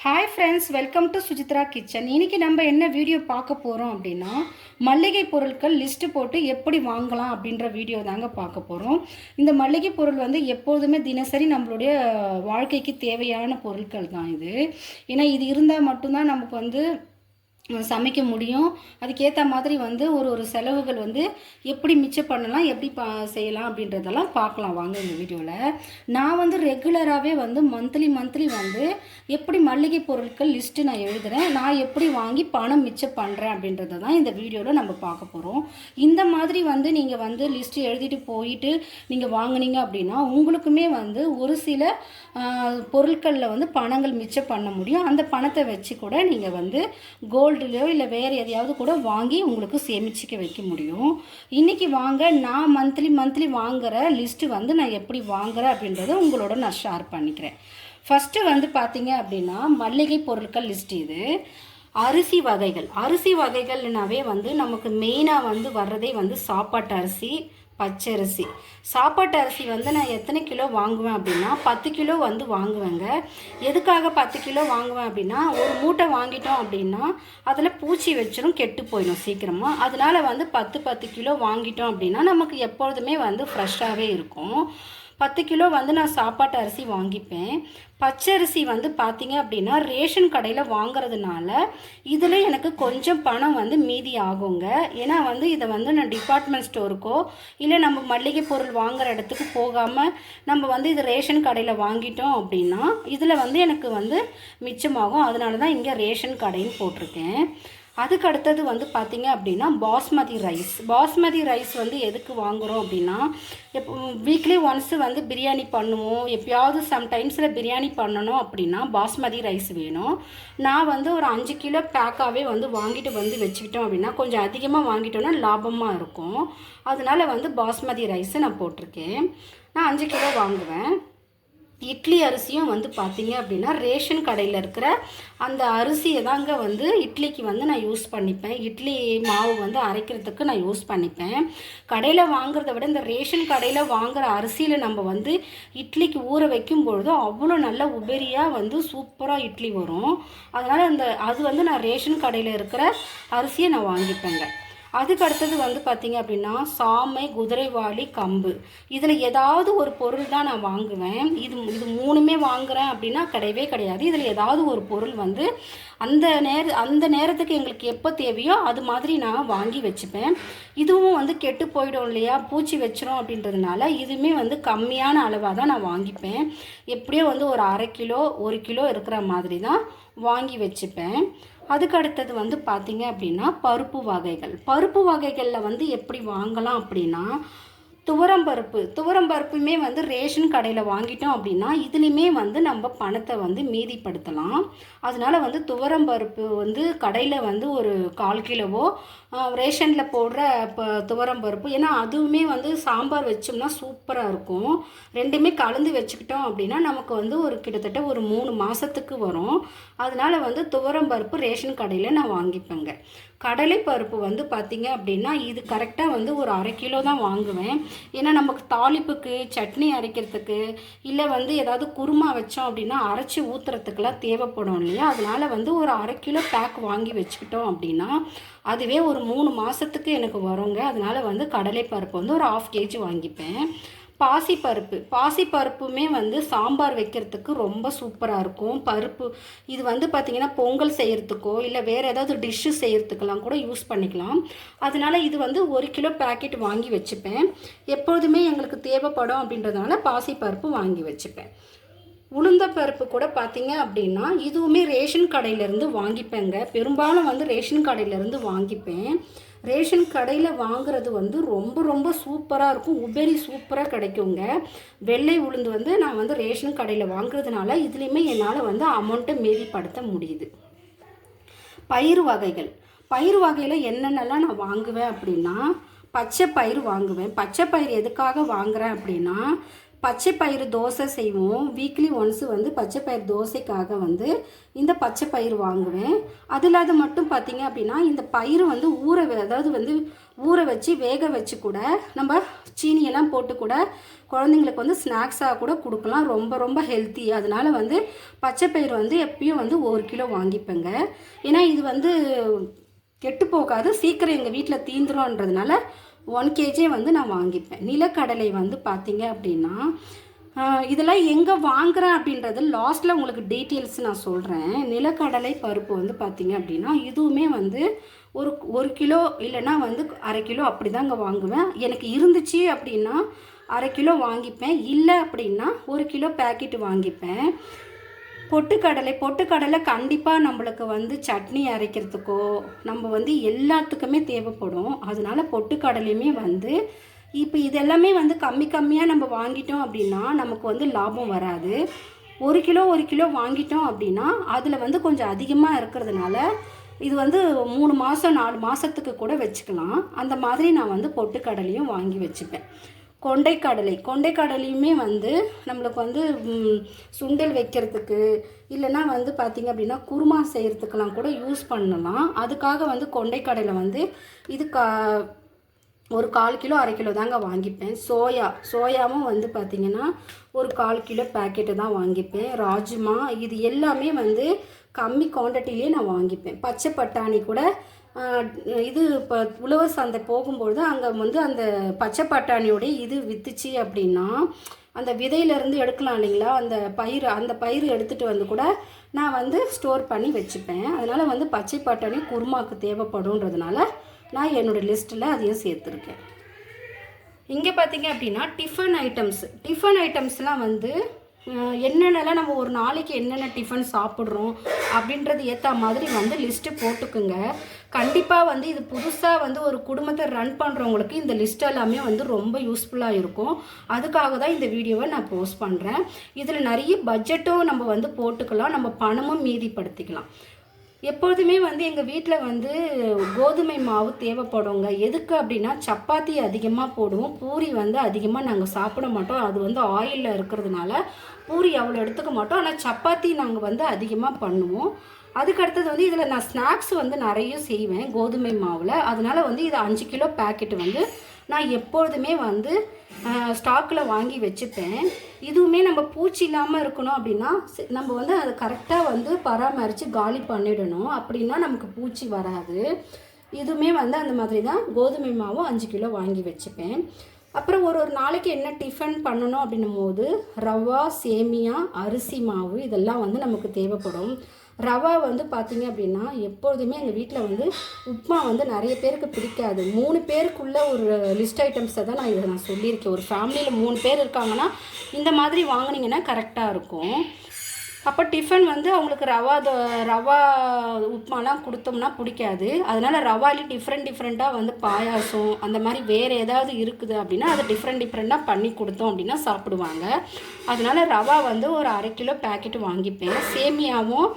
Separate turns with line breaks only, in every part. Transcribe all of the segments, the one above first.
Hi friends welcome to Sujithra kitchen இன்றைக்கி நம்ம என்ன வீடியோ பார்க்க போகிறோம் அப்படின்னா மல்லிகை பொருட்கள் லிஸ்ட்டு போட்டு எப்படி வாங்கலாம் அப்படின்ற வீடியோ தாங்க பார்க்க போகிறோம் இந்த மல்லிகை பொருள் வந்து எப்போதுமே தினசரி நம்மளுடைய வாழ்க்கைக்கு தேவையான பொருட்கள் தான் இது. ஏன்னா இது இருந்தால் மட்டும்தான் நமக்கு வந்து சமைக்க முடியும். அதுக்கேற்ற மாதிரி வந்து ஒரு ஒரு செலவுகள் வந்து எப்படி மிச்சம் பண்ணலாம் எப்படி பா செய்யலாம் அப்படின்றதெல்லாம் பார்க்கலாம். வாங்க இந்த வீடியோவில் நான் வந்து ரெகுலராகவே வந்து மந்த்லி மந்த்லி வந்து எப்படி மளிகை பொருட்கள் லிஸ்ட்டு நான் எழுதுகிறேன் நான் எப்படி வாங்கி பணம் மிச்சம் பண்ணுறேன் அப்படின்றத தான் இந்த வீடியோவில் நம்ம பார்க்க போகிறோம் இந்த மாதிரி வந்து நீங்கள் வந்து லிஸ்ட்டு எழுதிட்டு போயிட்டு நீங்கள் வாங்குனீங்க அப்படின்னா உங்களுக்குமே வந்து ஒரு சில பொருட்களில் வந்து பணங்கள் மிச்சம் பண்ண முடியும். அந்த பணத்தை வச்சு கூட நீங்கள் வந்து கோல்டுலையோ இல்லை வேறு எதையாவது கூட வாங்கி உங்களுக்கு சேமிச்சிக்க வைக்க முடியும். இன்றைக்கி வாங்க நான் மந்த்லி மந்த்லி வாங்குகிற லிஸ்ட்டு வந்து நான் எப்படி வாங்குறேன் அப்படின்றத உங்களோட நான் ஷேர் பண்ணிக்கிறேன். ஃபஸ்ட்டு வந்து பார்த்தீங்க அப்படின்னா மல்லிகை பொருட்கள் லிஸ்ட் இது. அரிசி வகைகள். அரிசி வகைகள்னாவே வந்து நமக்கு மெயினாக வந்து வர்றதே வந்து சாப்பாட்டு அரிசி பச்சரிசி. சாப்பாட்டு அரிசி வந்து நான் எத்தனை கிலோ வாங்குவேன் அப்படின்னா பத்து கிலோ வந்து வாங்குவேங்க. எதுக்காக பத்து கிலோ வாங்குவேன் அப்படின்னா ஒரு மூட்டை வாங்கிட்டோம் அப்படின்னா அதில் பூச்சி வச்சிடும் கெட்டு போயிடும் சீக்கிரமாக அதனால வந்து பத்து பத்து கிலோ வாங்கிட்டோம் அப்படின்னா நமக்கு எப்பொழுதுமே வந்து ஃப்ரெஷ்ஷாகவே இருக்கும். பத்து கிலோ வந்து நான் சாப்பாட்டு அரிசி வாங்கிப்பேன். பச்சரிசி வந்து பார்த்தீங்க அப்படின்னா ரேஷன் கடையில் வாங்குறதுனால இதில் எனக்கு கொஞ்சம் பணம் வந்து மீதி ஆகுங்க. ஏன்னா வந்து இதை வந்து நான் டிபார்ட்மெண்ட் ஸ்டோருக்கோ இல்லை நம்ம மளிகை பொருள் வாங்குற இடத்துக்கு போகாமல் நம்ம வந்து இது ரேஷன் கடையில் வாங்கிட்டோம் அப்படின்னா இதில் வந்து எனக்கு வந்து மிச்சமாகும். அதனால தான் இங்கே ரேஷன் கடைன்னு போட்டிருக்கேன். அதுக்கு அடுத்தது வந்து பார்த்தீங்க அப்படின்னா பாஸ்மதி ரைஸ். பாஸ்மதி ரைஸ் வந்து எதுக்கு வாங்குகிறோம் அப்படின்னா எப்போ வீக்லி ஒன்ஸ் வந்து பிரியாணி பண்ணுவோம். எப்பயாவது சம்டைம்ஸில் பிரியாணி பண்ணணும் அப்படின்னா பாஸ்மதி ரைஸ் வேணும். நான் வந்து ஒரு அஞ்சு கிலோ பேக்காகவே வந்து வாங்கிட்டு வந்து வச்சுக்கிட்டோம் அப்படின்னா கொஞ்சம் அதிகமாக வாங்கிட்டோன்னா லாபமாக இருக்கும். அதனால வந்து பாஸ்மதி ரைஸை நான் போட்டிருக்கேன். நான் அஞ்சு கிலோ வாங்குவேன். இட்லி அரிசியும் வந்து பார்த்தீங்க அப்படின்னா ரேஷன் கடையில் இருக்கிற அந்த அரிசியை தாங்க வந்து இட்லிக்கு வந்து நான் யூஸ் பண்ணிப்பேன். இட்லி மாவு வந்து அரைக்கிறதுக்கு நான் யூஸ் பண்ணிப்பேன். கடையில் வாங்குறத விட இந்த ரேஷன் கடையில் வாங்குற அரிசியில் நம்ம வந்து இட்லிக்கு ஊற வைக்கும் பொழுது அவ்வளோ நல்ல உபரியாக வந்து சூப்பராக இட்லி வரும். அதனால் அந்த அது வந்து நான் ரேஷன் கடையில் இருக்கிற அரிசியை நான் வாங்கிப்பேங்க. அதுக்கு அடுத்தது வந்து பார்த்திங்க அப்படின்னா சாமை குதிரைவாளி கம்பு. இதில் ஏதாவது ஒரு பொருள் தான் நான் வாங்குவேன். இது இது மூணுமே வாங்குறேன் அப்படின்னா கிடையவே கிடையாது. இதில் ஏதாவது ஒரு பொருள் வந்து அந்த நேர அந்த நேரத்துக்கு எங்களுக்கு எப்போ தேவையோ அது மாதிரி நான் வாங்கி வச்சுப்பேன். இதுவும் வந்து கெட்டு போயிடும் இல்லையா? பூச்சி வச்சிரும் அப்படின்றதுனால இதுவுமே வந்து கம்மியான அளவாக தான் நான் வாங்கிப்பேன். எப்படியோ வந்து ஒரு அரை கிலோ ஒரு கிலோ இருக்கிற மாதிரி தான் வாங்கி வச்சுப்பேன். அதுக்கு அடுத்தது வந்து பார்த்தீங்க அப்படின்னா பருப்பு வகைகள். பருப்பு வகைகளில் வந்து எப்படி வாங்கலாம் அப்படின்னா துவரம்பருப்பு துவரம்பருப்புமே வந்து ரேஷன் கடையில் வாங்கிட்டோம் அப்படின்னா இதுலேயுமே வந்து நம்ம பணத்தை வந்து மீதிப்படுத்தலாம். அதனால வந்து துவரம்பருப்பு வந்து கடையில் வந்து ஒரு கால் கிலோவோ ரேஷனில் போடுற இப்போ துவரம் பருப்பு. ஏன்னா அதுவுமே வந்து சாம்பார் வச்சோம்னா சூப்பராக இருக்கும். ரெண்டுமே கலந்து வச்சுக்கிட்டோம் அப்படின்னா நமக்கு வந்து ஒரு கிட்டத்தட்ட ஒரு மூணு மாதத்துக்கு வரும். அதனால வந்து துவரம் பருப்பு ரேஷன் கடையில் நான் வாங்கிப்பேங்க. கடலை பருப்பு வந்து பார்த்திங்க அப்படின்னா இது கரெக்டாக வந்து ஒரு அரை கிலோ தான் வாங்குவேன். ஏன்னா நமக்கு தாளிப்புக்கு சட்னி அரைக்கிறதுக்கு இல்லை வந்து ஏதாவது குருமா வச்சோம் அப்படின்னா அரைச்சி ஊற்றுறதுக்கெல்லாம் தேவைப்படும் இல்லையா? அதனால் வந்து ஒரு அரை கிலோ பேக் வாங்கி வச்சுக்கிட்டோம் அப்படின்னா அதுவே ஒரு மூணு மாதத்துக்கு எனக்கு வருங்க. அதனால் வந்து கடலைப்பருப்பு வந்து ஒரு ஆஃப் கேஜி வாங்கிப்பேன். பாசிப்பருப்பு பாசிப்பருப்புமே வந்து சாம்பார் வைக்கிறதுக்கு ரொம்ப சூப்பராக இருக்கும். பருப்பு இது வந்து பார்த்திங்கன்னா பொங்கல் செய்கிறதுக்கோ இல்லை வேறு ஏதாவது டிஷ்ஷு செய்கிறதுக்கெல்லாம் கூட யூஸ் பண்ணிக்கலாம். அதனால் இது வந்து ஒரு கிலோ பேக்கெட் வாங்கி வச்சுப்பேன். எப்பொழுதுமே எங்களுக்கு தேவைப்படும் அப்படின்றதுனால பாசிப்பருப்பு வாங்கி வச்சுப்பேன். உளுந்த பருப்பு கூட பார்த்தீங்க அப்படின்னா இதுவுமே ரேஷன் கடையிலேருந்து வாங்கிப்பேங்க. பெரும்பாலும் வந்து ரேஷன் கடையிலேருந்து வாங்கிப்பேன். ரேஷன் கடையில் வாங்குறது வந்து ரொம்ப ரொம்ப சூப்பராக இருக்கும். உபரி சூப்பராக கிடைக்குங்க. வெள்ளை உளுந்து வந்து நான் வந்து ரேஷன் கடையில் வாங்குறதுனால இதுலேயுமே என்னால் வந்து அமௌண்ட்டை மீதிப்படுத்த முடியுது. பயிர் வகைகள். பயிர் வகையில் என்னென்னலாம் நான் வாங்குவேன் அப்படின்னா பச்சை பயிர் வாங்குவேன். பச்சை பயிர் எதுக்காக வாங்குகிறேன் அப்படின்னா பச்சை பயிறு தோசை செய்வோம். வீக்லி ஒன்ஸு வந்து பச்சை பயிறு தோசைக்காக வந்து இந்த பச்சை பயிர் வாங்குவேன். அது இல்லாத மட்டும் பார்த்தீங்க அப்படின்னா இந்த பயிர் வந்து ஊற அதாவது வந்து ஊற வச்சு வேக வச்சு கூட நம்ம சீனியெல்லாம் போட்டு கூட குழந்தைங்களுக்கு வந்து ஸ்நாக்ஸாக கூட கொடுக்கலாம். ரொம்ப ரொம்ப ஹெல்த்தி அதனால வந்து பச்சை பயிறு வந்து எப்பயும் வந்து ஒரு கிலோ வாங்கிப்பேங்க. ஏன்னா இது வந்து கெட்டு போகாது. சீக்கிரம் எங்கள் வீட்டில் தீந்துரும்ன்றதுனால ஒன் கேஜே வந்து நான் வாங்கிப்பேன். நிலக்கடலை வந்து பார்த்தீங்க அப்படின்னா இதெல்லாம் எங்கே வாங்குறேன் அப்படின்றது லாஸ்ட்டில் உங்களுக்கு டீட்டெயில்ஸ் நான் சொல்கிறேன் நிலக்கடலை பருப்பு வந்து பார்த்தீங்க அப்படின்னா இதுவுமே வந்து ஒரு ஒரு கிலோ இல்லைன்னா வந்து அரை கிலோ அப்படி தாங்க வாங்குவேன். எனக்கு இருந்துச்சு அப்படின்னா அரை கிலோ வாங்கிப்பேன். இல்லை அப்படின்னா ஒரு கிலோ பேக்கெட் வாங்கிப்பேன். பொட்டுக்கடலை பொட்டுக்கடலை கண்டிப்பாக நம்மளுக்கு வந்து சட்னி அரைக்கிறதுக்கோ நம்ம வந்து எல்லாத்துக்குமே தேவைப்படும். அதனால பொட்டுக்கடலையுமே வந்து இப்போ இதெல்லாமே வந்து கம்மி கம்மியாக நம்ம வாங்கிட்டோம் அப்படின்னா நமக்கு வந்து லாபம் வராது. ஒரு கிலோ ஒரு கிலோ வாங்கிட்டோம் அப்படின்னா அதில் வந்து கொஞ்சம் அதிகமாக இருக்கிறதுனால இது வந்து மூணு மாதம் நாலு மாதத்துக்கு கூட வச்சுக்கலாம். அந்த மாதிரி நான் வந்து பொட்டுக்கடலையும் வாங்கி வச்சுப்பேன். கொண்டைக்கடலை. கொண்டைக்கடலையுமே வந்து நம்மளுக்கு வந்து சுண்டல் வைக்கிறதுக்கு இல்லைன்னா வந்து பார்த்திங்க அப்படின்னா குருமா செய்கிறதுக்கெலாம் கூட யூஸ் பண்ணலாம். அதுக்காக வந்து கொண்டைக்கடலை வந்து இது கா ஒரு கால் கிலோ அரை கிலோ தாங்க வாங்கிப்பேன். சோயா சோயாவும் வந்து பார்த்திங்கன்னா ஒரு கால் கிலோ பேக்கெட்டு தான் வாங்கிப்பேன். ராஜ்மா இது எல்லாமே வந்து கம்மி குவான்டிட்டிலேயே நான் வாங்கிப்பேன். பச்சை பட்டாணி கூட இது இப்போ உழவர் சந்தை போகும்பொழுது அங்கே வந்து அந்த பச்சை பட்டாணியோடைய இது வித்துச்சு அப்படின்னா அந்த விதையிலேருந்து எடுக்கலாம் இல்லைங்களா? அந்த பயிர் அந்த பயிர் எடுத்துகிட்டு வந்து கூட நான் வந்து ஸ்டோர் பண்ணி வச்சுப்பேன். அதனால் வந்து பச்சை பட்டாணி குருமாக்கு தேவைப்படுன்றதுனால நான் என்னோடய லிஸ்ட்டில் அதையும் சேர்த்துருக்கேன். இங்கே பார்த்தீங்க அப்படின்னா டிஃபன் ஐட்டம்ஸ் டிஃபன் ஐட்டம்ஸ்லாம் வந்து என்னென்னலாம் நம்ம ஒரு நாளைக்கு என்னென்ன டிஃபன் சாப்பிட்றோம் அப்படின்றது ஏற்ற மாதிரி வந்து லிஸ்ட்டு போட்டுக்குங்க. கண்டிப்பாக வந்து இது புதுசாக வந்து ஒரு குடும்பத்தை ரன் பண்ணுறவங்களுக்கு இந்த லிஸ்ட் எல்லாமே வந்து ரொம்ப யூஸ்ஃபுல்லாக இருக்கும். அதுக்காக தான் இந்த வீடியோவை நான் போஸ்ட் பண்ணுறேன் இதில் நிறைய பட்ஜெட்டும் நம்ம வந்து போட்டுக்கலாம். நம்ம பணமும் மீதிப்படுத்திக்கலாம். எப்பொழுதுமே வந்து எங்கள் வீட்டில் வந்து கோதுமை மாவு தேவைப்படுங்க. எதுக்கு அப்படின்னா சப்பாத்தி அதிகமாக போடுவோம். பூரி வந்து அதிகமாக நாங்கள் சாப்பிட மாட்டோம். அது வந்து ஆயிலில் இருக்கிறதுனால பூரி அவ்வளோ எடுத்துக்க மாட்டோம். ஆனால் சப்பாத்தி நாங்கள் வந்து அதிகமாக பண்ணுவோம். அதுக்கு அடுத்தது வந்து இதில் நான் ஸ்நாக்ஸ் வந்து நிறைய செய்வேன் கோதுமை மாவில். அதனால் வந்து இது அஞ்சு கிலோ பேக்கெட் வந்து நான் எப்பொழுதுமே வந்து ஸ்டாக்கில் வாங்கி வச்சுப்பேன். இதுவுமே நம்ம பூச்சி இல்லாமல் இருக்கணும் அப்படின்னா நம்ம வந்து அதை கரெக்டாக வந்து பராமரித்து காலி பண்ணிடணும். அப்படின்னா நமக்கு பூச்சி வராது. இதுவுமே வந்து அந்த மாதிரி தான் கோதுமை மாவும் அஞ்சு கிலோ வாங்கி வச்சுப்பேன். அப்புறம் ஒரு ஒரு நாளைக்கு என்ன டிஃபன் பண்ணணும் அப்படின்னும் போது ரவா சேமியா அரிசி மாவு இதெல்லாம் வந்து நமக்கு தேவைப்படும். ரவா வந்து பார்த்தீங்க அப்படின்னா எப்பொழுதுமே எங்கள் வீட்டில் வந்து உப்மா வந்து நிறைய பேருக்கு பிடிக்காது. மூணு பேருக்குள்ள ஒரு லிஸ்ட் ஐட்டம்ஸை தான் நான் இதை நான் சொல்லியிருக்கேன். ஒரு ஃபேமிலியில் மூணு பேர் இருக்காங்கன்னா இந்த மாதிரி வாங்கினீங்கன்னா கரெக்டாக இருக்கும். அப்போ டிஃபன் வந்து அவங்களுக்கு ரவா தோ ரவா உப்புமாலாம் கொடுத்தோம்னா பிடிக்காது. அதனால் ரவாலையும் டிஃப்ரெண்ட் டிஃப்ரெண்ட்டாக வந்து பாயாசம் அந்த மாதிரி வேறு ஏதாவது இருக்குது அப்படின்னா அதை டிஃப்ரெண்ட் டிஃப்ரெண்ட்டாக பண்ணி கொடுத்தோம் அப்படின்னா சாப்பிடுவாங்க. அதனால் ரவா வந்து ஒரு அரை கிலோ பேக்கெட் வாங்கிப்பேன். சேமியாவும்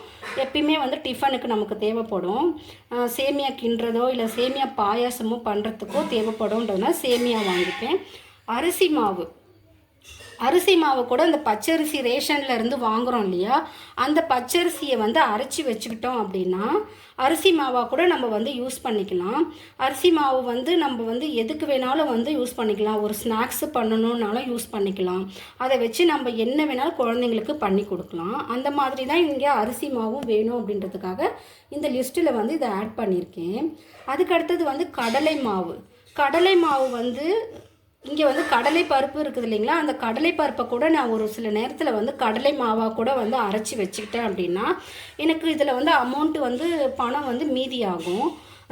எப்பயுமே வந்து டிஃபனுக்கு நமக்கு தேவைப்படும். சேமியா கிண்டுறதோ இல்லை சேமியா பாயாசமோ பண்ணுறதுக்கோ தேவைப்படும்ன்றதுனால சேமியா வாங்கிப்பேன். அரிசி மாவு. அரிசி மாவு கூட அந்த பச்சரிசி ரேஷன்ல இருந்து வாங்குறோம் இல்லையா? அந்த பச்சரிசியை வந்து அரைச்சி வச்சுக்கிட்டோம் அப்படின்னா அரிசி மாவாக கூட நம்ம வந்து யூஸ் பண்ணிக்கலாம். அரிசி மாவு வந்து நம்ம வந்து எதுக்கு வேணாலும் வந்து யூஸ் பண்ணிக்கலாம். ஒரு ஸ்நாக்ஸ் பண்ணணுன்னாலும் யூஸ் பண்ணிக்கலாம். அதை வச்சு நம்ம என்ன வேணாலும் குழந்தைங்களுக்கு பண்ணி கொடுக்கலாம். அந்த மாதிரி தான் இங்கே அரிசி மாவும் வேணும் அப்படின்றதுக்காக இந்த லிஸ்ட்டில் வந்து இதை ஆட் பண்ணியிருக்கேன். அதுக்கு அடுத்தது வந்து கடலை மாவு. கடலை மாவு வந்து இங்கே வந்து கடலை பருப்பு இருக்குது இல்லைங்களா? அந்த கடலை பருப்பை கூட நான் ஒரு சில நேரத்தில் வந்து கடலை மாவாக கூட வந்து அரைச்சி வச்சுக்கிட்டேன் அப்படின்னா எனக்கு இதில் வந்து அமௌண்ட் வந்து பணம் வந்து மீதியாகும்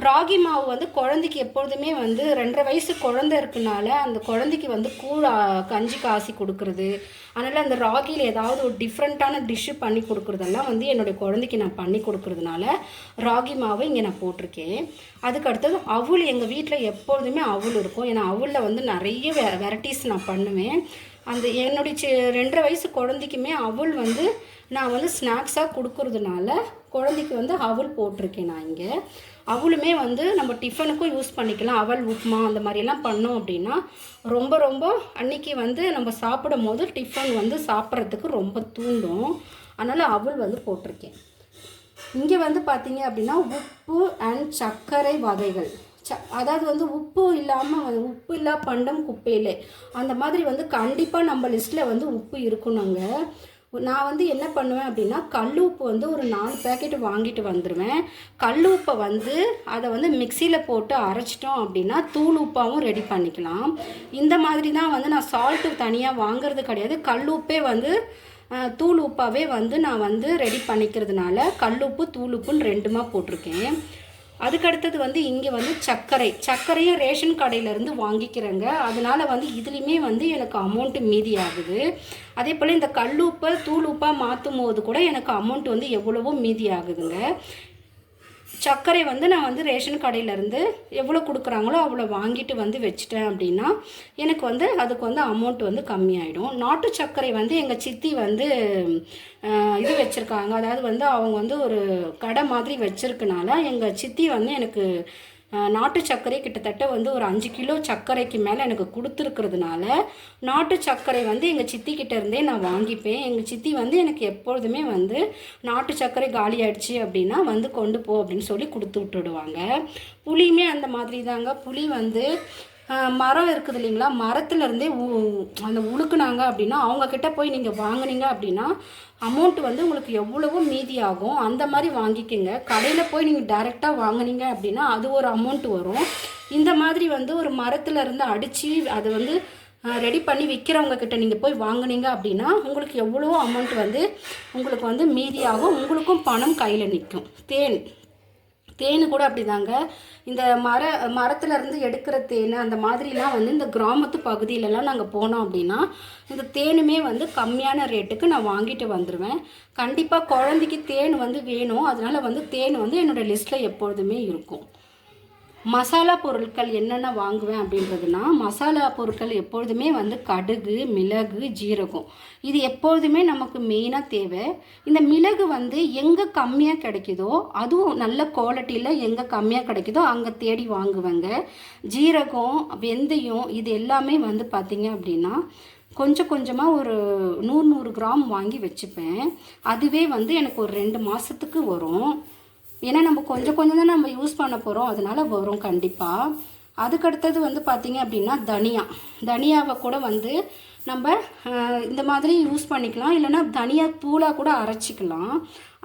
ராகி மாவு வந்து குழந்தைக்கு எப்பொழுதுமே வந்து ரெண்டரை வயசு குழந்தை இருக்கனால அந்த குழந்தைக்கு வந்து கூழ் கஞ்சி காசி கொடுக்குறது. அதனால் அந்த ராகியில் ஏதாவது ஒரு டிஃப்ரெண்ட்டான டிஷ்ஷு பண்ணி கொடுக்குறதெல்லாம் வந்து என்னுடைய குழந்தைக்கு நான் பண்ணி கொடுக்குறதுனால ராகி மாவை இங்கே நான் போட்டிருக்கேன். அதுக்கு அடுத்தது அவுள் எங்கள் வீட்டில் எப்பொழுதுமே அவுள் இருக்கும். ஏன்னா அவுளில் வந்து நிறைய வெ வெரைட்டிஸ் நான் பண்ணுவேன். அந்த என்னுடைய சி ரெண்டரை வயசு குழந்தைக்குமே அவல் வந்து நான் வந்து ஸ்நாக்ஸாக கொடுக்கறதுனால குழந்தைக்கு வந்து அவள் போட்டிருக்கேன் நான் இங்கே. அவளுமே வந்து நம்ம டிஃபனுக்கும் யூஸ் பண்ணிக்கலாம். அவல் உப்புமா அந்த மாதிரிலாம் பண்ணோம் அப்படின்னா ரொம்ப ரொம்ப அன்னைக்கு வந்து நம்ம சாப்பிடும் போது டிஃபன் வந்து சாப்பிட்றதுக்கு ரொம்ப தூண்டும். அதனால் அவள் வந்து போட்டிருக்கேன். இங்கே வந்து பார்த்தீங்க அப்படின்னா உப்பு அண்ட் சர்க்கரை வகைகள். ச அதாவது வந்து உப்பு இல்லாமல் உப்பு இல்லா பண்டம் குப்பையிலே. அந்த மாதிரி வந்து கண்டிப்பாக நம்ம லிஸ்ட்டில் வந்து உப்பு இருக்கணுங்க. நான் வந்து என்ன பண்ணுவேன் அப்படின்னா கல் உப்பு வந்து ஒரு நாலு பேக்கெட் வாங்கிட்டு வந்துடுவேன் கல் உப்பை வந்து அதை வந்து மிக்சியில் போட்டு அரைச்சிட்டோம் அப்படின்னா தூள் உப்பாகவும் ரெடி பண்ணிக்கலாம். இந்த மாதிரி தான் வந்து நான் சால்ட்டு தனியாக வாங்குறது கிடையாது. கல் உப்பே வந்து தூள் உப்பாகவே வந்து நான் வந்து ரெடி பண்ணிக்கிறதுனால கல் உப்பு தூள் உப்புன்னு ரெண்டுமா போட்டிருக்கேன். அதுக்கடுத்தது வந்து இங்கே வந்து சர்க்கரை. சர்க்கரையும் ரேஷன் கடையிலேருந்து வாங்கிக்கிறேங்க. அதனால் வந்து இதுலேயுமே வந்து எனக்கு அமௌண்ட்டு மீதி ஆகுது. அதே போல் இந்த கல் உப்பை மாற்றும் போது கூட எனக்கு அமௌண்ட் வந்து எவ்வளவோ மீதி ஆகுதுங்க. சர்க்கரை வந்து நான் வந்து ரேஷன் கடையிலேருந்து எவ்வளோ கொடுக்குறாங்களோ அவ்வளோ வாங்கிட்டு வந்து வச்சுட்டேன் அப்படின்னா எனக்கு வந்து அதுக்கு வந்து அமௌண்ட் வந்து கம்மியாயிடும். நாட்டு சர்க்கரை வந்து எங்கள் சித்தி வந்து இது வச்சுருக்காங்க. அதாவது வந்து அவங்க வந்து ஒரு கடை மாதிரி வச்சுருக்கனால எங்கள் சித்தி வந்து எனக்கு நாட்டு சர்க்கரை கிட்டத்தட்ட வந்து ஒரு அஞ்சு கிலோ சர்க்கரைக்கு மேலே எனக்கு கொடுத்துருக்கிறதுனால நாட்டு சர்க்கரை வந்து எங்கள் சித்தி கிட்ட இருந்தே நான் வாங்கிப்பேன். எங்கள் சித்தி வந்து எனக்கு எப்பொழுதுமே வந்து நாட்டு சர்க்கரை காலி ஆயிடுச்சு அப்படின்னா வந்து கொண்டு போ அப்படின்னு சொல்லி கொடுத்து விட்டுடுவாங்க. புளியுமே அந்த மாதிரி தாங்க புளி வந்து மரம் இருக்குது இல்லைங்களா? மரத்துலேருந்தே அந்த உழுக்குனாங்க அப்படின்னா அவங்கக்கிட்ட போய் நீங்கள் வாங்குனீங்க அப்படின்னா அமௌண்ட் வந்து உங்களுக்கு எவ்வளவோ மீதி ஆகும் அந்த மாதிரி வாங்கிக்கோங்க. கடையில் போய் நீங்கள் டைரெக்டாக வாங்குனீங்க அப்படின்னா அது ஒரு அமௌண்ட் வரும். இந்த மாதிரி வந்து ஒரு மரத்தில் இருந்து அடித்து அதை வந்து ரெடி பண்ணி விற்கிறவங்க கிட்ட நீங்கள் போய் வாங்கினீங்க அப்படின்னா உங்களுக்கு எவ்வளோ அமௌண்ட் வந்து உங்களுக்கு வந்து மீதியாகும். உங்களுக்கும் பணம் கையில் நிற்கும் தேன். தேன் கூட அப்படிதாங்க. இந்த மர மரத்துலேருந்து எடுக்கிற தேன் அந்த மாதிரிலாம் வந்து இந்த கிராமத்து பகுதியிலலாம் நாங்கள் போனோம் அப்படின்னா இந்த தேனுமே வந்து கம்மியான ரேட்டுக்கு நான் வாங்கிட்டு வந்துடுவேன் கண்டிப்பாக குழந்தைக்கு தேன் வந்து வேணும். அதனால வந்து தேன் வந்து என்னோடய லிஸ்ட்டில் எப்பொழுதுமே இருக்கும். மசாலா பொருட்கள் என்னென்ன வாங்குவேன் அப்படின்றதுனா மசாலா பொருட்கள் எப்பொழுதுமே வந்து கடுகு மிளகு ஜீரகம். இது எப்பொழுதுமே நமக்கு மெயினாக தேவை. இந்த மிளகு வந்து எங்கே கம்மியாக கிடைக்குதோ அதுவும் நல்ல குவாலிட்டியில் எங்கே கம்மியாக கிடைக்குதோ அங்கே தேடி வாங்குவேங்க. ஜீரகம் வெந்தயம் இது எல்லாமே வந்து பார்த்திங்க அப்படின்னா கொஞ்சம் கொஞ்சமாக ஒரு நூறு நூறு கிராம் வாங்கி வச்சுப்பேன். அதுவே வந்து எனக்கு ஒரு ரெண்டு மாதத்துக்கு வரும். ஏன்னா நம்ம கொஞ்சம் கொஞ்சம் தான் நம்ம யூஸ் பண்ண போகிறோம் அதனால் வரும் கண்டிப்பாக அதுக்கடுத்தது வந்து பார்த்திங்க அப்படின்னா தனியா. தனியாவை கூட வந்து நம்ம இந்த மாதிரி யூஸ் பண்ணிக்கலாம். இல்லைன்னா தனியா தூளாக கூட அரைச்சிக்கலாம்.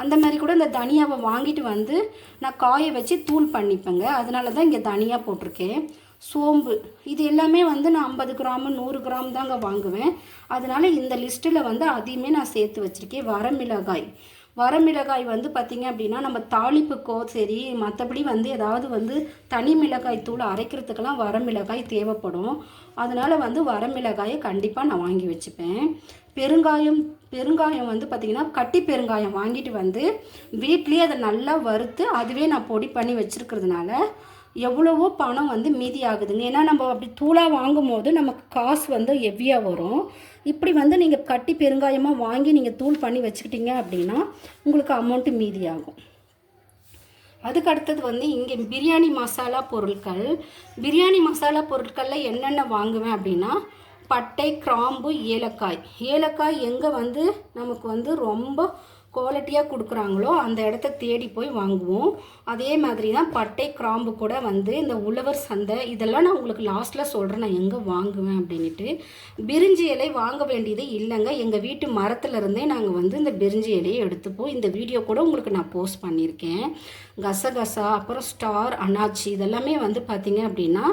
அந்த மாதிரி கூட இந்த தனியாவை வாங்கிட்டு வந்து நான் காய வச்சு தூள் பண்ணிப்பேங்க. அதனால தான் இங்கே தனியாக போட்டிருக்கேன். சோம்பு இது எல்லாமே வந்து நான் ஐம்பது கிராம் நூறு கிராம் தாங்க வாங்குவேன். அதனால இந்த லிஸ்ட்டில் வந்து அதையுமே நான் சேர்த்து வச்சுருக்கேன். வரமிளகாய். வரமிளகாய் வந்து பார்த்திங்க அப்படின்னா நம்ம தாளிப்புக்கோ சரி மற்றபடி வந்து ஏதாவது வந்து தனி மிளகாய் தூள் அரைக்கிறதுக்கெல்லாம் வரமிளகாய் தேவைப்படும். அதனால் வந்து வரமிளகாயை கண்டிப்பாக நான் வாங்கி வச்சுப்பேன். பெருங்காயம் பெருங்காயம் வந்து பார்த்திங்கன்னா கட்டி பெருங்காயம் வாங்கிட்டு வந்து வீட்லேயே அதை நல்லா வறுத்து அதுவே நான் பொடி பண்ணி வச்சுருக்கிறதுனால எவ்வளவோ பணம் வந்து மீதி ஆகுதுங்க. ஏன்னா நம்ம அப்படி தூளாக வாங்கும் போது நமக்கு காசு வந்து ஹெவியாக வரும். இப்படி வந்து நீங்கள் கட்டி பெருங்காயமாக வாங்கி நீங்கள் தூள் பண்ணி வச்சுக்கிட்டீங்க அப்படின்னா உங்களுக்கு அமௌண்ட்டு மீதி ஆகும் அதுக்கு அடுத்தது வந்து இங்கே பிரியாணி மசாலா பொருட்கள். பிரியாணி மசாலா பொருட்களில் என்னென்ன வாங்குவேன் அப்படின்னா பட்டை கிராம்பு ஏலக்காய். ஏலக்காய் எங்கே வந்து நமக்கு வந்து ரொம்ப குவாலிட்டியாக கொடுக்குறாங்களோ அந்த இடத்த தேடி போய் வாங்குவோம். அதே மாதிரி தான் பட்டை கிராம்பு கூட வந்து இந்த உழவர் சந்தை இதெல்லாம் நான் உங்களுக்கு லாஸ்ட்டில் சொல்கிறேன் நான் எங்கே வாங்குவேன் அப்படின்ட்டு பிரிஞ்சி இலை வாங்க வேண்டியது இல்லைங்க. எங்கள் வீட்டு மரத்துலேருந்தே நாங்கள் வந்து இந்த பிரிஞ்சி இலையை எடுத்துப்போம். இந்த வீடியோ கூட உங்களுக்கு நான் போஸ்ட் பண்ணியிருக்கேன். கசகசா அப்புறம் ஸ்டார் அனாச்சி இதெல்லாமே வந்து பார்த்தீங்க அப்படின்னா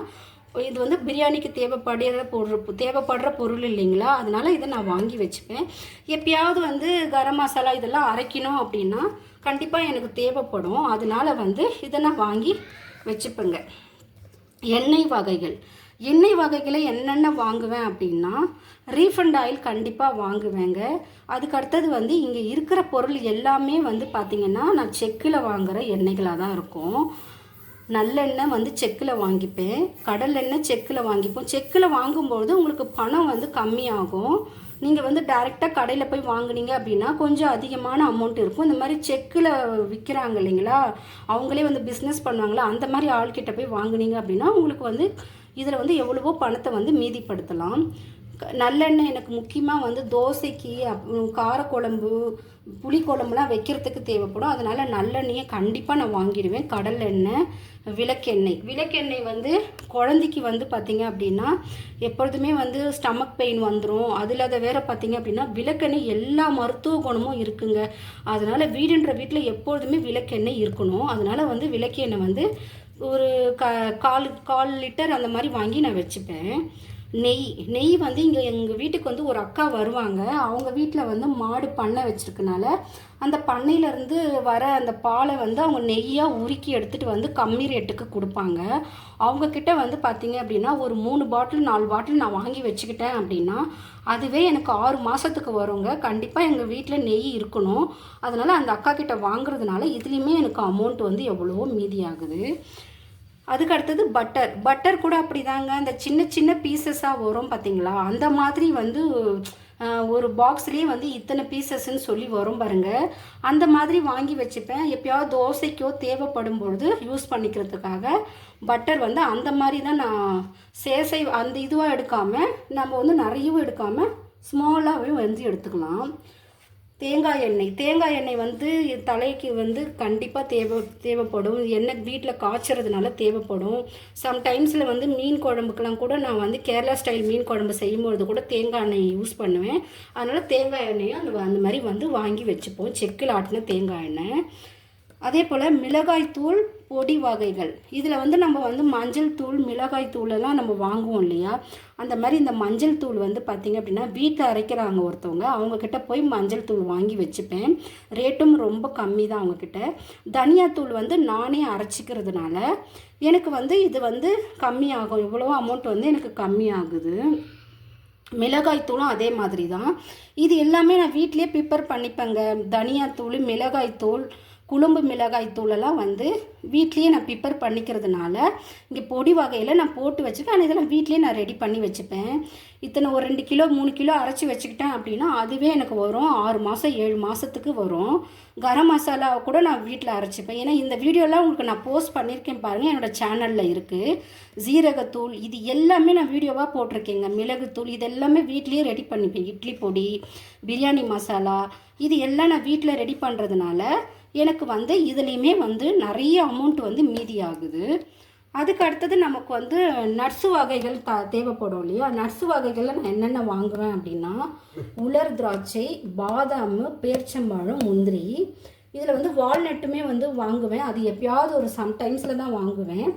இது வந்து பிரியாணிக்கு தேவைப்படுற பொருள் தேவைப்படுற பொருள் இல்லைங்களா? அதனால இதை நான் வாங்கி வச்சுப்பேன். எப்பயாவது வந்து கரம் மசாலா இதெல்லாம் அரைக்கணும் அப்படின்னா கண்டிப்பாக எனக்கு தேவைப்படும். அதனால் வந்து இதை நான் வாங்கி வச்சுப்பேங்க. எண்ணெய் வகைகள். எண்ணெய் வகைகளை என்னென்ன வாங்குவேன் அப்படின்னா ரீஃபண்ட் ஆயில் கண்டிப்பாக வாங்குவேங்க. அதுக்கு அடுத்தது வந்து இங்கே இருக்கிற பொருள் எல்லாமே வந்து பார்த்திங்கன்னா நான் செக்கில் வாங்குகிற எண்ணெய்களாக தான் இருக்கும். நல்லெண்ணெய் வந்து செக்கில் வாங்கிப்பேன். கடலெண்ணெய் செக்கில் வாங்கிப்போம். செக்கில் வாங்கும்போது உங்களுக்கு பணம் வந்து கம்மியாகும். நீங்கள் வந்து டைரெக்டாக கடையில் போய் வாங்குனீங்க அப்படின்னா கொஞ்சம் அதிகமான அமௌண்ட் இருக்கும். இந்த மாதிரி செக்கில் விற்கிறாங்க இல்லைங்களா? அவங்களே வந்து பிஸ்னஸ் பண்ணுவாங்களா? அந்த மாதிரி ஆள்கிட்ட போய் வாங்குனீங்க அப்படின்னா உங்களுக்கு வந்து இதில் வந்து எவ்வளவோ பணத்தை வந்து மீதிப்படுத்தலாம். க- நல்லெண்ணெய் எனக்கு முக்கியமாக வந்து தோசைக்கு அப்புறம் காரக்குழம்பு புளி குழம்புலாம் வைக்கிறதுக்கு தேவைப்படும். அதனால் நல்லெண்ணெயை கண்டிப்பாக நான் வாங்கிடுவேன். கடல் எண்ணெய் விளக்கெண்ணெய். விளக்கெண்ணெய் வந்து குழந்தைக்கு வந்து பார்த்திங்க அப்படின்னா எப்பொழுதுமே வந்து ஸ்டமக் பெயின் வந்துடும் அது இல்லாத வேறு பார்த்திங்க அப்படின்னா விளக்கெண்ணெய் எல்லா மருத்துவ குணமும் இருக்குங்க. அதனால் வீடுன்ற வீட்டில் எப்பொழுதுமே விளக்கெண்ணெய் இருக்கணும். அதனால் வந்து விளக்கெண்ணெய் வந்து ஒரு க கால் கால் லிட்டர் அந்த மாதிரி வாங்கி நான் வச்சுப்பேன். நெய் நெய் வந்து இங்கே எங்கள் வீட்டுக்கு வந்து ஒரு அக்கா வருவாங்க. அவங்க வீட்டில் வந்து மாடு பண்ணை வச்சுருக்கனால அந்த பண்ணையிலேருந்து வர அந்த பாலை வந்து அவங்க நெய்யாக உருக்கி எடுத்துகிட்டு வந்து கம்மி ரேட்டுக்கு கொடுப்பாங்க. அவங்கக்கிட்ட வந்து பார்த்தீங்க அப்படின்னா ஒரு மூணு பாட்டில் நாலு பாட்டில் நான் வாங்கி வச்சுக்கிட்டேன் அப்படின்னா அதுவே எனக்கு ஆறு மாதத்துக்கு வருங்க. கண்டிப்பாக எங்கள் வீட்டில் நெய் இருக்கணும். அதனால் அந்த அக்கா கிட்ட வாங்குறதுனால இதுலேயுமே எனக்கு அமௌண்ட் வந்து எவ்வளவோ மீதி ஆகுது. அதுக்கு அடுத்தது பட்டர் பட்டர் கூட அப்படிதாங்க. அந்த சின்ன சின்ன பீசஸாக வரும் பார்த்தீங்களா அந்த மாதிரி வந்து ஒரு பாக்ஸ்லேயே வந்து இத்தனை பீசஸ்ன்னு சொல்லி வரும் பாருங்க. அந்த மாதிரி வாங்கி வச்சுப்பேன். எப்பயாவது தோசைக்கோ தேவைப்படும் பொழுது யூஸ் பண்ணிக்கிறதுக்காக பட்டர் வந்து அந்த மாதிரி தான் நான் சேசை அந்த இதுவாக எடுக்காமல் நம்ம வந்து நிறையவும் எடுக்காமல் ஸ்மாலாகவே வந்து எடுத்துக்கலாம். தேங்காய் எண்ணெய். தேங்காய் எண்ணெய் வந்து தலைக்கு வந்து கண்டிப்பாக தேவை தேவைப்படும். எண்ணெய் வீட்டில் காய்ச்சறதுனால தேவைப்படும். சம்டைம்ஸில் வந்து மீன் குழம்புக்கெலாம் கூட நான் வந்து கேரளா ஸ்டைல் மீன் குழம்பு செய்யும்பொழுது கூட தேங்காய் எண்ணெய் யூஸ் பண்ணுவேன். அதனால் தேங்காய் எண்ணெயும் அந்த அந்த மாதிரி வந்து வாங்கி வச்சுப்போம். செக்கில் ஆட்டின தேங்காய் எண்ணெய். அதே போல் மிளகாய் தூள் பொடி வகைகள். இதில் வந்து நம்ம வந்து மஞ்சள் தூள் மிளகாய் தூளெல்லாம் நம்ம வாங்குவோம் இல்லையா? அந்த மாதிரி இந்த மஞ்சள் தூள் வந்து பார்த்திங்க அப்படின்னா வீட்டில் அரைக்கிறாங்க ஒருத்தவங்க. அவங்கக்கிட்ட போய் மஞ்சள் தூள் வாங்கி வச்சுப்பேன். ரேட்டும் ரொம்ப கம்மி தான் அவங்கக்கிட்ட தனியாத்தூள் வந்து நானே அரைச்சிக்கிறதுனால எனக்கு வந்து இது வந்து கம்மியாகும். இவ்வளோ அமௌண்ட் வந்து எனக்கு கம்மியாகுது. மிளகாய் தூளும் அதே மாதிரி தான் இது எல்லாமே நான் வீட்டிலேயே ப்ரிப்பேர் பண்ணிப்பேங்க. தனியாத்தூள் மிளகாய் தூள் குழம்பு மிளகாய் தூளெல்லாம் வந்து வீட்லேயே நான் ப்ரிப்பேர் பண்ணிக்கிறதுனால இங்கே பொடி வகையில் நான் போட்டு வச்சுப்பேன். ஆனால் இதெல்லாம் வீட்லேயே நான் ரெடி பண்ணி வச்சுப்பேன். இத்தனை ஒரு ரெண்டு கிலோ மூணு கிலோ அரைச்சி வச்சுக்கிட்டேன் அப்படின்னா அதுவே எனக்கு வரும். ஆறு மாதம் ஏழு மாதத்துக்கு வரும். கரம் மசாலா கூட நான் வீட்டில் அரைச்சிப்பேன். ஏன்னா இந்த வீடியோலாம் உங்களுக்கு நான் போஸ்ட் பண்ணியிருக்கேன் பாருங்கள் என்னோடய சேனலில் இருக்குது ஜீரகத்தூள் இது எல்லாமே நான் வீடியோவாக போட்டிருக்கேங்க. மிளகுத்தூள் இது எல்லாமே வீட்லேயே ரெடி பண்ணிப்பேன். இட்லி பொடி பிரியாணி மசாலா இது எல்லாம் நான் வீட்டில் ரெடி பண்ணுறதுனால எனக்கு வந்து இதுலேயுமே வந்து நிறைய அமௌண்ட் வந்து மீதி ஆகுது. அதுக்கு அடுத்தது நமக்கு வந்து நர்ஸு வகைகள் த தேவைப்படும் இல்லையா? நர்ஸு வகைகளில் நான் என்னென்ன வாங்குவேன் அப்படின்னா உலர் திராட்சை பாதாம் பேர்ச்சம்பழம் முந்திரி. இதில் வந்து வால்நட்டுமே வந்து வாங்குவேன். அது எப்பயாவது ஒரு சம்டைம்ஸில் தான் வாங்குவேன்.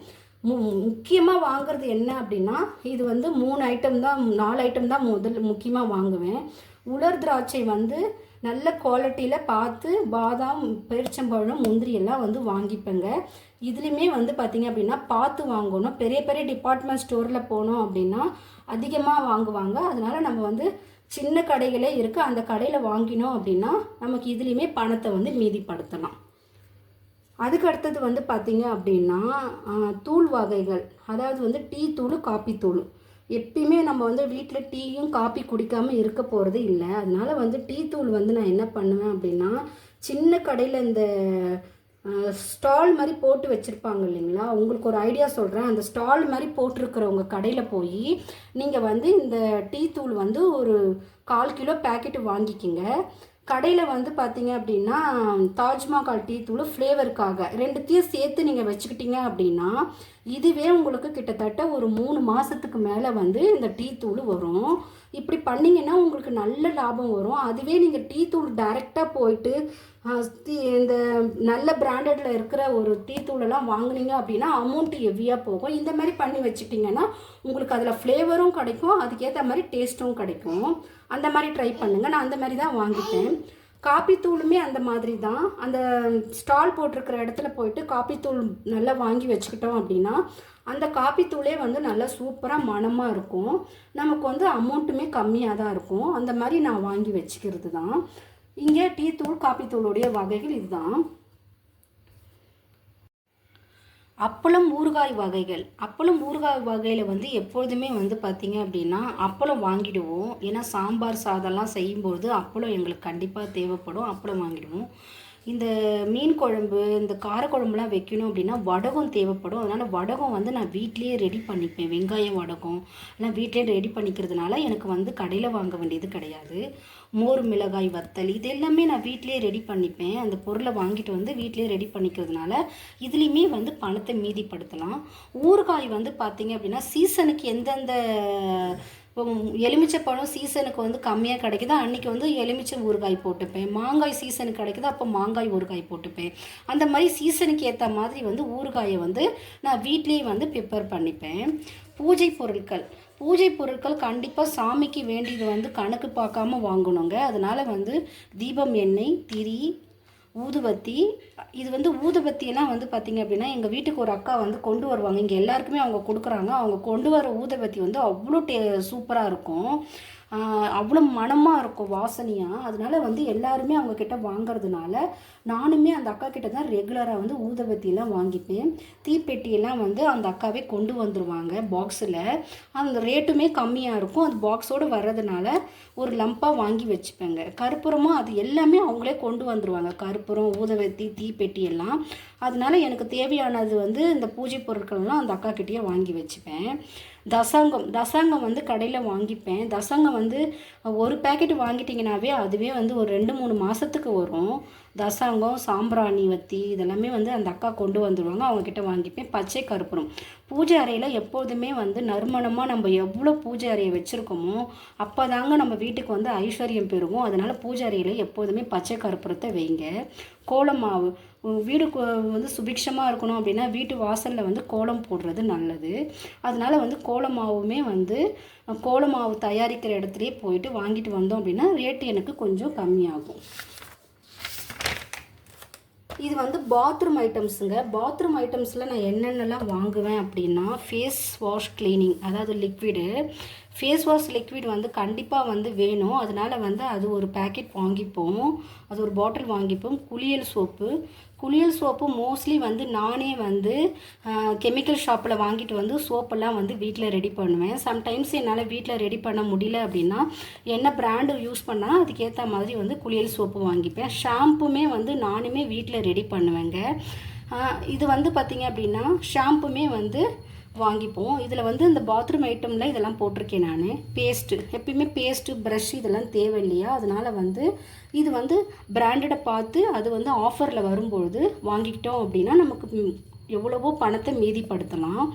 மு முக்கியமாக வாங்குறது என்ன அப்படின்னா இது வந்து மூணு ஐட்டம் தான் நாலு ஐட்டம் தான் முதல் முக்கியமாக வாங்குவேன். உலர் திராட்சை வந்து நல்ல குவாலிட்டியில் பார்த்து பாதாம் பெருச்சம்பழம் முந்திரி எல்லாம் வந்து வாங்கிப்பேங்க. இதுலேயுமே வந்து பார்த்திங்க அப்படின்னா பார்த்து வாங்கணும். பெரிய பெரிய டிபார்ட்மெண்ட் ஸ்டோரில் போனோம் அப்படின்னா அதிகமாக வாங்குவாங்க. அதனால் நம்ம வந்து சின்ன கடைகளே இருக்குது அந்த கடையில் வாங்கினோம் அப்படின்னா நமக்கு இதுலேயுமே பணத்தை வந்து மீதிப்படுத்தலாம். அதுக்கு அடுத்தது வந்து பார்த்தீங்க அப்படின்னா தூள் வகைகள். அதாவது வந்து டீ தூள் காப்பி தூள். எப்பயுமே நம்ம வந்து வீட்டில் டீயும் காப்பி குடிக்காமல் இருக்க போகிறது இல்லை. அதனால் வந்து டீ தூள் வந்து நான் என்ன பண்ணுவேன் அப்படின்னா சின்ன கடையில் இந்த ஸ்டால் மாதிரி போட்டு வச்சுருப்பாங்க இல்லைங்களா? உங்களுக்கு ஒரு ஐடியா சொல்கிறேன் அந்த ஸ்டால் மாதிரி போட்டிருக்கிறவங்க கடையில் போய் நீங்கள் வந்து இந்த டீ தூள் வந்து ஒரு கால் கிலோ பேக்கெட்டு வாங்கிக்கிங்க. கடையில் வந்து பார்த்தீங்க அப்படின்னா தாஜ்மஹால் டீ தூள் ஃப்ளேவருக்காக ரெண்டுத்தையும் சேர்த்து நீங்கள் வச்சுக்கிட்டீங்க அப்படின்னா இதுவே உங்களுக்கு கிட்டத்தட்ட ஒரு மூணு மாதத்துக்கு மேலே வந்து இந்த டீ தூள் வரும். இப்படி பண்ணிங்கன்னா உங்களுக்கு நல்ல லாபம் வரும். அதுவே நீங்கள் டீ தூள் டைரெக்டாக போயிட்டு இந்த நல்ல பிராண்டடில் இருக்கிற ஒரு டீ தூளெல்லாம் வாங்குனீங்க அப்படின்னா அமௌண்ட்டு ஹெவியாக போகும். இந்த மாதிரி பண்ணி வச்சுட்டிங்கன்னா உங்களுக்கு அதில் ஃப்ளேவரும் கிடைக்கும் அதுக்கேற்ற மாதிரி டேஸ்ட்டும் கிடைக்கும். அந்த மாதிரி ட்ரை பண்ணுங்கள் நான் அந்த மாதிரி தான் வாங்கிட்டேன் காப்பித்தூளுமே அந்த மாதிரி தான் அந்த ஸ்டால் போட்டிருக்கிற இடத்துல போயிட்டு காப்பித்தூள் நல்லா வாங்கி வச்சுக்கிட்டோம் அப்படின்னா அந்த காப்பித்தூளே வந்து நல்லா சூப்பராக மணமாக இருக்கும். நமக்கு வந்து அமௌண்ட்டுமே கம்மியாக தான் இருக்கும். அந்த மாதிரி நான் வாங்கி வச்சுக்கிறது தான் இங்கே டீ தூள் காப்பித்தூளுடைய வகைகள் இதுதான். அப்பளம் ஊறுகாய் வகைகள். அப்பளம் ஊறுகாய் வகையில் வந்து எப்பொழுதுமே வந்து பார்த்திங்க அப்படின்னா அப்பளம் வாங்கிடுவோம். ஏன்னா சாம்பார் சாதம்லாம் செய்யும்பொழுது அப்பளம் எங்களுக்கு கண்டிப்பாக தேவைப்படும். அப்பளம் வாங்கிடுவோம். இந்த மீன் குழம்பு இந்த காரக்குழம்புலாம் வைக்கணும் அப்படின்னா வடகம் தேவைப்படும். அதனால் வடகம் வந்து நான் வீட்லேயே ரெடி பண்ணிப்பேன். வெங்காயம் வடகம் எல்லாம் வீட்லேயே ரெடி பண்ணிக்கிறதுனால எனக்கு வந்து கடையில் வாங்க வேண்டியது கிடையாது. மோர் மிளகாய் வத்தல் இது எல்லாமே நான் வீட்லேயே ரெடி பண்ணிப்பேன். அந்த பொருளை வாங்கிட்டு வந்து வீட்லேயே ரெடி பண்ணிக்கிறதுனால இதுலேயுமே வந்து பணத்தை மீதிப்படுத்தலாம். ஊறுகாய் வந்து பார்த்தீங்க அப்படின்னா சீசனுக்கு எந்தெந்த எலுமிச்சை பழம் சீசனுக்கு வந்து கம்மியாக கிடைக்குது. அன்றைக்கி வந்து எலுமிச்சை ஊறுகாய் போட்டுப்பேன். மாங்காய் சீசனுக்கு கிடைக்குது. அப்போ மாங்காய் ஊறுகாய் போட்டுப்பேன். அந்த மாதிரி சீசனுக்கு ஏற்ற மாதிரி வந்து ஊறுகாயை வந்து நான் வீட்லேயே வந்து ப்ரிப்பேர் பண்ணிப்பேன். பூஜை பொருட்கள். பூஜை பொருட்கள் கண்டிப்பாக சாமிக்கு வேண்டியது வந்து கணக்கு பார்க்காம வாங்கணுங்க. அதனால் வந்து தீபம் எண்ணெய் திரி ஊதுபத்தி இது வந்து ஊதுபத்தியெல்லாம் வந்து பார்த்திங்க அப்படின்னா எங்கள் வீட்டுக்கு ஒரு அக்கா வந்து கொண்டு வருவாங்க. இங்கே எல்லாருக்குமே அவங்க கொடுக்குறாங்க. அவங்க கொண்டு வர ஊதுபத்தி வந்து அவ்வளோ டே சூப்பராக இருக்கும். அவ்வளோ மணமாக இருக்கும் வாசனையாக அதனால வந்து எல்லாருமே அவங்க கிட்ட வாங்குறதுனால நானுமே அந்த அக்கா கிட்ட தான் ரெகுலராக வந்து ஊதுபத்தியெல்லாம் வாங்கிப்பேன். தீப்பெட்டியெல்லாம் வந்து அந்த அக்காவே கொண்டு வந்துடுவாங்க பாக்ஸில் அந்த ரேட்டுமே கம்மியாக இருக்கும். அது பாக்ஸோடு வர்றதுனால ஒரு லம்பாக வாங்கி வச்சுப்பேங்க. கற்பூரமும் அது எல்லாமே அவங்களே கொண்டு வந்துடுவாங்க கற்பூரம் ஊதுபத்தி தீப்பெட்டி எல்லாம் அதனால எனக்கு தேவையானது வந்து இந்த பூஜை பொருட்கள்லாம் அந்த அக்கா கிட்டேயே வாங்கி வச்சுப்பேன். தசாங்கம் தசாங்கம் வந்து கடையில் வாங்கிப்பேன். தசாங்கம் வந்து ஒரு பேக்கெட் வாங்கிட்டிங்கனாவே அதுவே வந்து ஒரு ரெண்டு மூணு மாதத்துக்கு வரும். தசாங்கம் சாம்பிராணி வத்தி இதெல்லாமே வந்து அந்த அக்கா கொண்டு வந்துடுவாங்க அவங்கக்கிட்ட வாங்கிப்பேன். பச்சை கற்பூரம் பூஜை அறையில் எப்போதுமே வந்து நறுமணமாக நம்ம எவ்வளோ பூஜை அறையை வச்சுருக்கோமோ அப்போ தாங்க நம்ம வீட்டுக்கு வந்து ஐஸ்வர்யம் பெறுவோம் அதனால் பூஜை அறையில் எப்போதுமே பச்சை கற்பூரத்தை வைங்க. கோலம் மாவு வீடு வந்து சுபிக்ஷமாக இருக்கணும் அப்படின்னா வீட்டு வாசலில் வந்து கோலம் போடுறது நல்லது. அதனால வந்து கோலம் மாவுமே வந்து கோலமாவு தயாரிக்கிற இடத்துலையே போயிட்டு வாங்கிட்டு வந்தோம் அப்படின்னா ரேட்டு எனக்கு கொஞ்சம் கம்மியாகும். இது வந்து பாத்ரூம் ஐட்டம்ஸுங்க பாத்ரூம் ஐட்டம்ஸில் நான் என்னென்னலாம் வாங்குவேன் அப்படின்னா ஃபேஸ் வாஷ் க்ளீனிங் அதாவது லிக்விடு ஃபேஸ் வாஷ் லிக்விட் வந்து கண்டிப்பாக வந்து வேணும். அதனால் வந்து அது ஒரு பேக்கெட் வாங்கிப்போம். அது ஒரு பாட்டில் வாங்கிப்போம். குளியல் சோப்பு. குளியல் சோப்பு மோஸ்ட்லி வந்து நானே வந்து கெமிக்கல் ஷாப்பில் வாங்கிட்டு வந்து சோப்பெல்லாம் வந்து வீட்டில் ரெடி பண்ணுவேன். சம்டைம்ஸ் என்னால் வீட்டில் ரெடி பண்ண முடியல அப்படின்னா என்ன பிராண்டு யூஸ் பண்ணால் அதுக்கேற்ற மாதிரி வந்து குளியல் சோப்பு வாங்கிப்பேன். ஷாம்புமே வந்து நானுமே வீட்டில் ரெடி பண்ணுவேங்க. இது வந்து பார்த்திங்க அப்படின்னா ஷாம்புமே வந்து வாங்கிப்போம். இதில் வந்து இந்த பாத்ரூம் ஐட்டமில் இதெல்லாம் போட்டிருக்கேன் நான். பேஸ்ட்டு எப்பயுமே பேஸ்ட்டு ப்ரஷ் இதெல்லாம் தேவை இல்லையா அதனால் வந்து இது வந்து பிராண்டடை பார்த்து அது வந்து ஆஃபரில் வரும்பொழுது வாங்கிக்கிட்டோம் அப்படின்னா நமக்கு எவ்வளவோ பணத்தை மீதிப்படுத்தலாம்.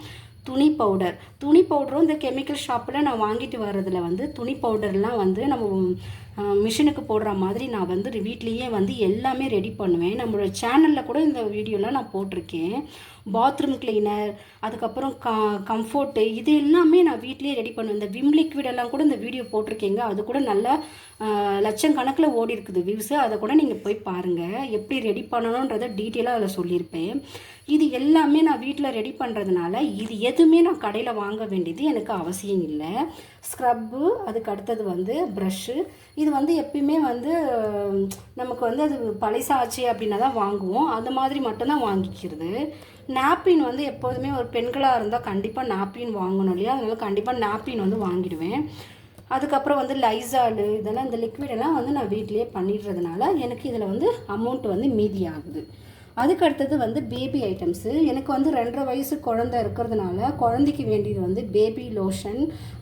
துணி பவுடர் துணி பவுடரும் இந்த கெமிக்கல் ஷாப்பில் நான் வாங்கிட்டு வர்றதில் வந்து துணி பவுடர்லாம் வந்து நம்ம மிஷினுக்கு போடுற மாதிரி நான் வந்து வீட்லேயே வந்து எல்லாமே ரெடி பண்ணுவேன். நம்மளோட சேனலில் கூட இந்த வீடியோலாம் நான் போட்டிருக்கேன். பாத்ரூம் கிளீனர் அதுக்கப்புறம் க கம்ஃபோர்ட்டு இது எல்லாமே நான் வீட்லேயே ரெடி பண்ணுவேன். இந்த விம் லிக்விடெல்லாம் கூட இந்த வீடியோ போட்டிருக்கேங்க. அது கூட நல்லா லட்சக்கணக்கில் ஓடி இருக்குது வியூஸு அதை கூட நீங்கள் போய் பாருங்கள் எப்படி ரெடி பண்ணணுன்றதை டீட்டெயிலாக அதில் சொல்லியிருப்பேன். இது எல்லாமே நான் வீட்டில் ரெடி பண்ணுறதுனால இது எதுவுமே நான் கடையில் வாங்க வேண்டியது எனக்கு அவசியம் இல்லை. ஸ்க்ரப்பு அதுக்கு அடுத்தது வந்து ப்ரஷ்ஷு இது வந்து எப்பயுமே வந்து நமக்கு வந்து அது பழசாச்சு அப்படின்னா தான் வாங்குவோம். அந்த மாதிரி மட்டும்தான் வாங்கிக்கிறது. நாப்கின் வந்து எப்போதுமே ஒரு பெண்களாக இருந்தால் கண்டிப்பாக நாப்கின் வாங்கணும் இல்லையா? அதனால கண்டிப்பாக நாப்கின் வந்து வாங்கிடுவேன். அதுக்கப்புறம் வந்து லைசாலு இதெல்லாம் இந்த லிக்விடெல்லாம் வந்து நான் வீட்டிலேயே பண்ணிடுறதுனால எனக்கு இதில் வந்து அமௌண்ட் வந்து மீதி ஆகுது. அதுக்கு அடுத்தது வந்து பேபி ஐட்டம்ஸு எனக்கு வந்து ரெண்டரை வயசு குழந்த இருக்கிறதுனால குழந்தைக்கு வேண்டியது வந்து பேபி லோஷன்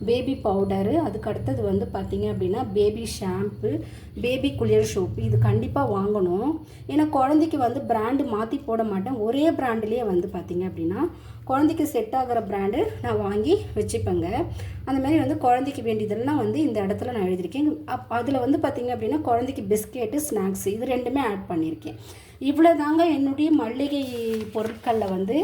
பேபி பவுடரு அதுக்கு அடுத்தது வந்து பார்த்திங்க அப்படின்னா பேபி ஷாம்பு பேபி குளியல் சோப்பு இது கண்டிப்பாக வாங்கணும். ஏன்னா குழந்தைக்கு வந்து பிராண்டு மாற்றி போட மாட்டேன். ஒரே பிராண்டுலேயே வந்து பார்த்திங்க அப்படின்னா குழந்தைக்கு செட் ஆகிற பிராண்டு நான் வாங்கி வச்சுப்பேங்க. அந்த மாதிரி வந்து குழந்தைக்கு வேண்டியதெல்லாம் வந்து இந்த இடத்துல நான் எழுதியிருக்கேன். அப் அதில் வந்து பார்த்திங்க அப்படின்னா குழந்தைக்கு பிஸ்கெட்டு ஸ்நாக்ஸ் இது ரெண்டுமே ஆட் பண்ணியிருக்கேன். இவ்வளோ தாங்க என்னுடைய மல்லிகை பொருட்களில் வந்து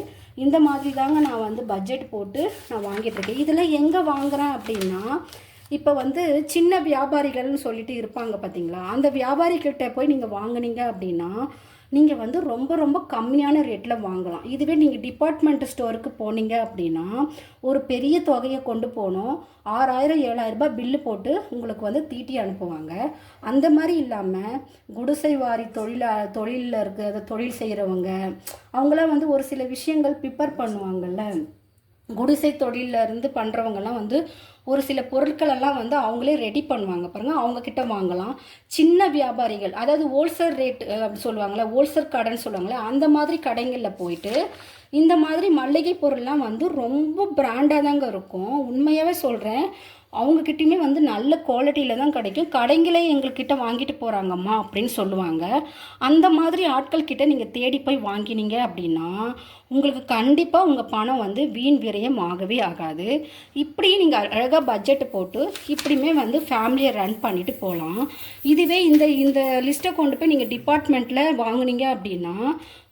இந்த மாதிரி தாங்க நான் வந்து பட்ஜெட் போட்டு நான் வாங்கிட்டுருக்கேன் இதில் எங்கே வாங்குகிறேன் அப்படின்னா இப்போ வந்து சின்ன வியாபாரிகள்னு சொல்லிட்டு இருப்பாங்க பார்த்தீங்களா அந்த வியாபாரிக்கிட்ட போய் நீங்கள் வாங்குனீங்க அப்படின்னா நீங்கள் வந்து ரொம்ப ரொம்ப கம்மியான ரேட்டில் வாங்கலாம். இதுவே நீங்கள் டிபார்ட்மெண்ட் ஸ்டோருக்கு போனீங்க அப்படின்னா ஒரு பெரிய தொகையை கொண்டு போனோம் ஆறாயிரம் ஏழாயிரம் ரூபாய் பில்லு போட்டு உங்களுக்கு வந்து தீட்டி அனுப்புவாங்க. அந்த மாதிரி இல்லாமல் குடிசை வாரி தொழிலா தொழிலில் இருக்க தொழில் செய்கிறவங்க அவங்களாம் வந்து ஒரு சில விஷயங்கள் ப்ரிப்பேர் பண்ணுவாங்கள்ல குடிசை தொழிலிருந்து இருந்து பண்ணுறவங்கலாம் வந்து ஒரு சில பொருட்களெல்லாம் வந்து அவங்களே ரெடி பண்ணுவாங்க. பாருங்கள் அவங்க கிட்ட வாங்கலாம். சின்ன வியாபாரிகள் அதாவது ஹோல்சேல் ரேட் அப்படி சொல்லுவாங்களே ஹோல்சேல் கடைன்னு சொல்லுவாங்களே அந்த மாதிரி கடைங்களில் போயிட்டு இந்த மாதிரி மளிகை பொருள்லாம் வந்து ரொம்ப பிராண்டாக தாங்க இருக்கும். உண்மையாகவே சொல்கிறேன் அவங்கக்கிட்டையுமே வந்து நல்ல குவாலிட்டியில் தான் கிடைக்கும். கடைங்களே எங்கள்கிட்ட வாங்கிட்டு போகிறாங்கம்மா அப்படின்னு சொல்லுவாங்க. அந்த மாதிரி ஆட்கள் கிட்ட நீங்கள் தேடி போய் வாங்கினீங்க அப்படின்னா உங்களுக்கு கண்டிப்பாக உங்கள் பணம் வந்து வீண் விரயம் ஆகவே ஆகாது இப்படி நீங்கள் அழகாக பட்ஜெட் போட்டு இப்படியுமே வந்து ஃபேமிலியை ரன் பண்ணிட்டு போகலாம் இதுவே இந்த இந்த லிஸ்ட்டை கொண்டு போய் நீங்கள் டிபார்ட்மெண்ட்டில் வாங்குனீங்க அப்படின்னா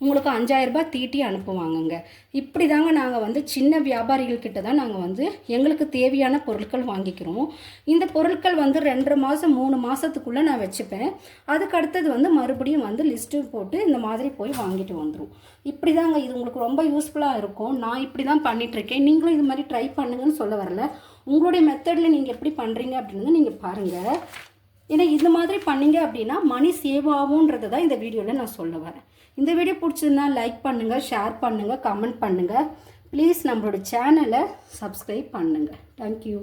உங்களுக்கு அஞ்சாயிரம் ரூபாய் தீட்டி அனுப்புவாங்கங்க. இப்படி தாங்க நாங்கள் வந்து சின்ன வியாபாரிகள்கிட்ட தான் நாங்கள் வந்து எங்களுக்கு தேவையான பொருட்கள் வாங்கிக்கிறோம். இந்த பொருட்கள் வந்து ரெண்டரை மாதம் மூணு மாதத்துக்குள்ளே நான் வச்சுப்பேன். அதுக்கு அடுத்தது வந்து மறுபடியும் வந்து லிஸ்ட்டு போட்டு இந்த மாதிரி போய் வாங்கிட்டு வந்துடும் இப்படி தாங்க இது உங்களுக்கு ரொம்ப யூஸ்ஃபுல்லாக இருக்கும். நான் இப்படி தான் பண்ணிகிட்ருக்கேன் நீங்களும் இது மாதிரி ட்ரை பண்ணுங்கன்னு சொல்ல வரல. உங்களுடைய மெத்தடில் நீங்கள் எப்படி பண்ணுறீங்க அப்படின்னு நீங்கள் பாருங்கள் ஏன்னா இந்த மாதிரி பண்ணீங்க அப்படின்னா மணி சேவ் ஆகும்ன்றது தான் இந்த வீடியோவில் நான் சொல்ல வரேன். இந்த வீடியோ பிடிச்சதுன்னா லைக் பண்ணுங்கள் ஷேர் பண்ணுங்கள் கமெண்ட் பண்ணுங்கள் ப்ளீஸ் நம்மளோட சேனலை சப்ஸ்கிரைப் பண்ணுங்கள் தேங்க்யூ